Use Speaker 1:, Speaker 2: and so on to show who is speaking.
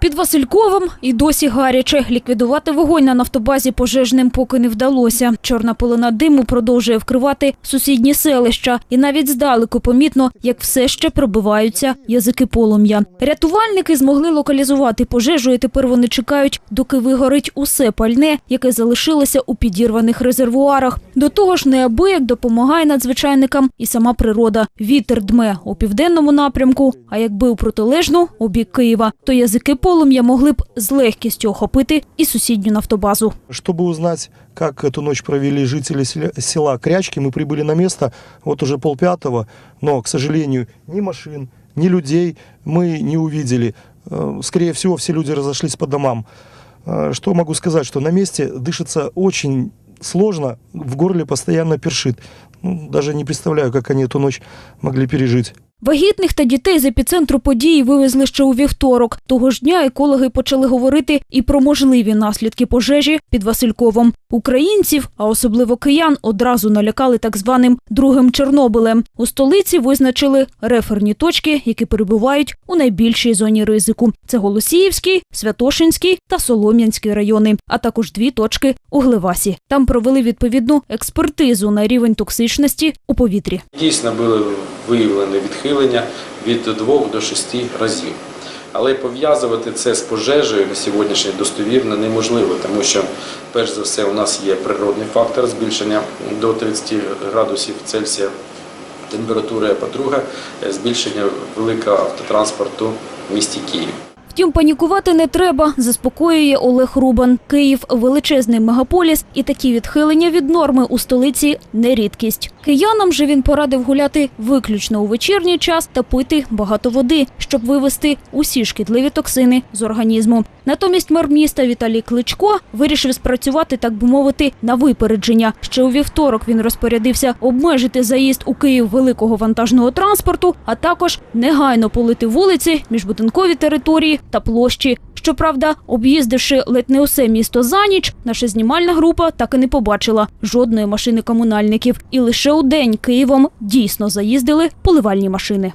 Speaker 1: Під Васильковим і досі гаряче. Ліквідувати вогонь на нафтобазі пожежним поки не вдалося. Чорна полина диму продовжує вкривати сусідні селища. І навіть здалеку помітно, як все ще пробиваються язики полум'я. Рятувальники змогли локалізувати пожежу, і тепер вони чекають, доки вигорить усе пальне, яке залишилося у підірваних резервуарах. До того ж, неабияк допомагає надзвичайникам і сама природа. Вітер дме у південному напрямку, а якби у протилежну – у бік Києва, то язики полум'я могли б з легкістю охопити і сусідню нафтобазу.
Speaker 2: Чтобы узнать, как эту ночь провели жители селя- села Крячки, мы прибыли на место вот уже полпятого, но, к сожалению, ни машин, ни людей мы не увидели. Э, Скорее всего, все люди разошлись по домам. Э, Что могу сказать, что на месте дышится очень сложно, в горле постоянно першит. Ну, даже не представляю, как они эту ночь могли пережить.
Speaker 1: Вагітних та дітей з епіцентру події вивезли ще у вівторок. Того ж дня екологи почали говорити і про можливі наслідки пожежі під Васильковом. Українців, а особливо киян, одразу налякали так званим другим Чорнобилем. У столиці визначили реферні точки, які перебувають у найбільшій зоні ризику. Це Голосіївський, Святошинський та Солом'янський райони, а також дві точки у Гливасі. Там провели відповідну експертизу на рівень токсичності у повітрі.
Speaker 3: Дійсно були виявлені відхилення від 2 до 6 разів. Але пов'язувати це з пожежею на сьогоднішній достовірно неможливо, тому що, перш за все, у нас є природний фактор збільшення до 30 градусів Цельсія температури, а по-друге, збільшення великого автотранспорту в місті Києві.
Speaker 1: Втім, панікувати не треба, заспокоює Олег Рубан. Київ величезний мегаполіс, і такі відхилення від норми у столиці не рідкість. Киянам же він порадив гуляти виключно у вечірній час та пити багато води, щоб вивести усі шкідливі токсини з організму. Натомість мер міста Віталій Кличко вирішив спрацювати, так би мовити, на випередження. Ще у вівторок він розпорядився обмежити заїзд у Київ великого вантажного транспорту, а також негайно полити вулиці, міжбудинкові території та площі. Щоправда, об'їздивши ледь не усе місто за ніч, наша знімальна група так і не побачила жодної машини комунальників. І лише у день Києвом дійсно заїздили поливальні машини.